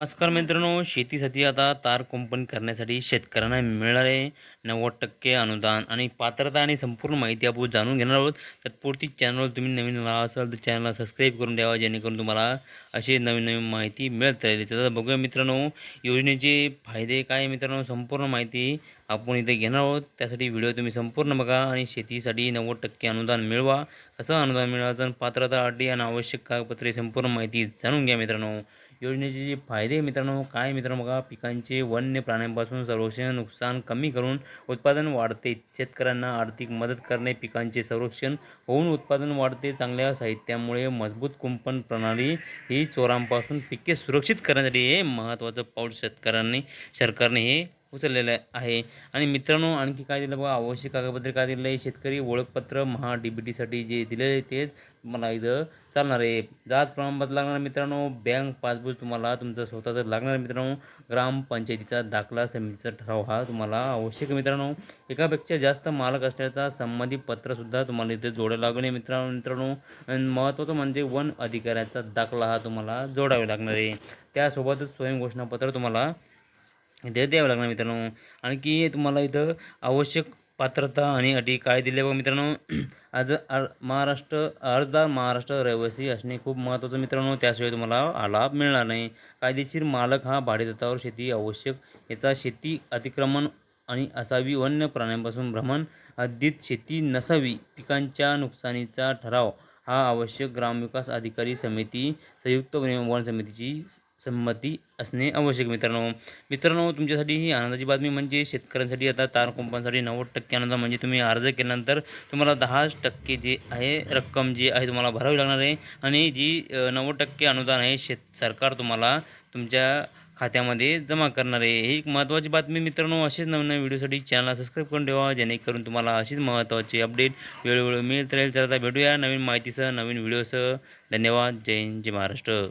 नमस्कार मित्रांनो शेतीसाठी आता तार कुंपण करण्यासाठी शेतकऱ्यांना मिळणारे नव्वद टक्के अनुदान आणि पात्रता आणि संपूर्ण माहिती आपण जाणून घेणार आहोत. तत्पुरती चॅनलवर तुम्ही नवीन राहा असाल तर चॅनलला सबस्क्राईब करून द्यावा जेणेकरून तुम्हाला अशी नवीन नवीन माहिती मिळत राहील. तर बघूया मित्रांनो योजनेचे फायदे काय मित्रांनो? संपूर्ण माहिती आपण इथे घेणार आहोत. त्यासाठी व्हिडिओ तुम्ही संपूर्ण बघा आणि शेतीसाठी नव्वद टक्के अनुदान मिळवा. कसं अनुदान मिळवायचं? आणि पात्रता अटी आणि आवश्यक कागदपत्रे संपूर्ण माहिती जाणून घ्या मित्रांनो. योजनेचे जे फायदे मित्रांनो काय मित्रांनो बघा पिकांचे वन्य प्राण्यांपासून संरक्षण नुकसान कमी करून उत्पादन वाढते. शेतकऱ्यांना आर्थिक मदत करणे पिकांचे संरक्षण होऊन उत्पादन वाढते. चांगल्या साहित्यामुळे मजबूत कुंपण प्रणाली ही चोरांपासून पिके सुरक्षित करण्यासाठी हे महत्त्वाचं पाऊल शेतकऱ्यांनी सरकारने हे उचललेलं आहे. आणि मित्रांनो आणखी काय दिलं बघा? आवश्यक कागदपत्रे काय दिलं आहे? शेतकरी ओळखपत्र महा डी बी टीसाठी जे दिलेलं आहे तेच मला इथं चालणार आहे. जात प्रमाणपत्र लागणार मित्रांनो. बँक पासबुक तुम्हाला तुमचं स्वतःचं लागणार मित्रांनो. ग्रामपंचायतीचा दाखला समितीचा ठराव हा तुम्हाला आवश्यक मित्रांनो. एकापेक्षा जास्त मालक असल्याचा संबंधित पत्रसुद्धा तुम्हाला इथे जोडावं लागून आहे मित्रांनो मित्रांनो. महत्त्वाचं म्हणजे वन अधिकाऱ्याचा दाखला हा तुम्हाला जोडावा लागणार आहे. त्यासोबतच स्वयंघोषणापत्र तुम्हाला इथे द्यावं लागणार मित्रांनो. आणखी तुम्हाला इथं आवश्यक पात्रता आणि अटी काय दिले बघा मित्रांनो. आज आर महाराष्ट्र अर्जदार महाराष्ट्र रहिवासी असणे खूप महत्त्वाचं मित्रांनो. त्याशिवाय तुम्हाला लाभ मिळणार नाही. कायदेशीर मालक हा भाडेतत्वावर शेती आवश्यक. याचा शेती अतिक्रमण आणि असावी. वन्य प्राण्यांपासून भ्रमण. हद्दीत शेती नसावी. पिकांच्या नुकसानीचा ठराव. हा आवश्यक ग्रामविकास अधिकारी समिती संयुक्त वन समितीची संमती असणे आवश्यक मित्रांनो. मित्रांनो तुमच्यासाठी ही आनंदाची बातमी म्हणजे शेतकऱ्यांसाठी आता तार कुंपांसाठी नव्वद टक्के आनंद म्हणजे तुम्ही अर्ज केल्यानंतर तुम्हाला दहाच टक्के जे आहे रक्कम जी आहे तुम्हाला भरावी लागणार आहे आणि जी नव्वद टक्के अनुदान आहे शेत सरकार तुम्हाला तुमच्या खात्यामध्ये जमा करणार आहे. ही एक महत्त्वाची बातमी मित्रांनो असेच नवीन नवीन व्हिडिओसाठी चॅनलला सबस्क्राईब करून ठेवा जेणेकरून तुम्हाला अशीच महत्त्वाची अपडेट वेळोवेळी मिळत राहील. तर आता भेटूया नवीन माहितीसह नवीन व्हिडिओसह. धन्यवाद. जय हिंद जय महाराष्ट्र.